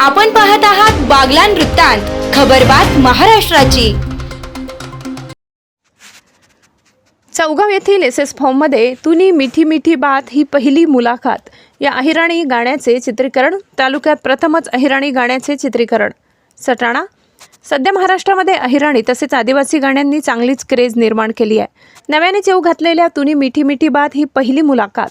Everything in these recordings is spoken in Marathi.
आपण पाहत आहात बागलान वृत्तांत खबरबात महाराष्ट्राची. चौगाव येथील एस एस फॉर्ममध्ये तुनी मिठी मिठी बात ही पहिली मुलाखत. या अहिराणी गाण्याचे चित्रीकरण तालुक्यात प्रथमच अहिराणी गाण्याचे चित्रीकरण. सटाणा? सध्या महाराष्ट्रामध्ये अहिराणी तसेच आदिवासी गाण्यांनी चांगलीच क्रेज निर्माण केली आहे. नव्याने चेव घातलेल्या तुनी मिठी मिठी बात ही पहिली मुलाखत.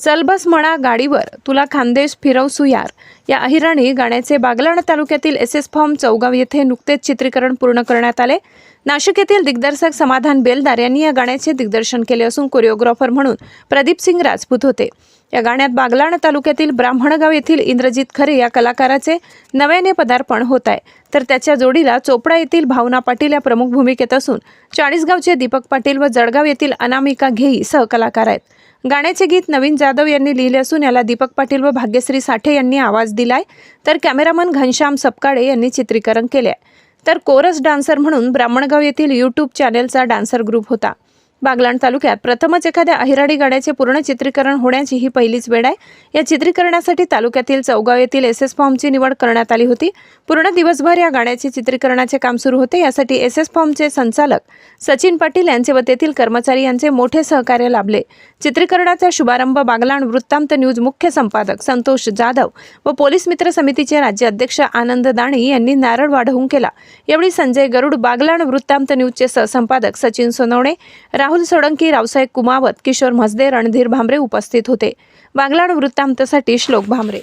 चल बस म्हणा गाडीवर तुला खानदेश फिरवसू यार. या अहिराणी गाण्याचे बागलाण तालुक्यातील एस एस फॉर्म चौगाव येथे नुकतेच चित्रीकरण पूर्ण करण्यात आले. नाशिक येथील दिग्दर्शक समाधान बेलदार यांनी या गाण्याचे दिग्दर्शन केले असून कोरिओग्राफर म्हणून प्रदीप सिंग राजपूत होते. या गाण्यात बागलाण तालुक्यातील ब्राह्मणगाव येथील इंद्रजित खरे या कलाकाराचे नव्याने पदार्पण होत आहे. तर त्याच्या जोडीला चोपडा येथील भावना पाटील या प्रमुख भूमिकेत असून चाळीसगावचे दीपक पाटील व जळगाव येथील अनामिका घेई सहकलाकार आहेत. गाण्याचे गीत नवीन जाधव यांनी लिहिले असून याला दीपक पाटील व भाग्यश्री साठे यांनी आवाज दिलाय. तर कॅमेरामन घनश्याम सपकाळे यांनी चित्रीकरण केले आहे तर कोरस डान्सर म्हणून ब्राह्मणगाव येथील यूट्यूब चॅनेलचा डान्सर ग्रुप होता. बागलाण तालुक्यात प्रथमच एखाद्या अहिराडी गाण्याचे पूर्ण चित्रीकरण होण्याची ही पहिलीच वेळ आहे. या चित्रीकरणासाठी तालुक्यातील चौगाव येथील एस एस फॉर्मची निवड करण्यात आली होती. पूर्ण दिवसभर या गाड्याचे चित्रीकरणाचे काम सुरू होते. यासाठी एस एस फॉर्मचे संचालक सचिन पाटील यांचे व तेथील कर्मचारी यांचे मोठे सहकार्य लाभले. चित्रीकरणाचा शुभारंभ बागलाण वृत्तांत न्यूज मुख्य संपादक संतोष जाधव व पोलीस मित्र समितीचे राज्य अध्यक्ष आनंद दाणी यांनी नारळ वाढवून केला. यावेळी संजय गरुड बागलाण वृत्तांत न्यूजचे सहसंपादक सचिन सोनवणे राहुल सडंकी रावसाहेब कुमावत किशोर म्हसदे रणधीर भांबरे उपस्थित होते. बागलाण वृत्तांतसाठी श्लोक भांबरे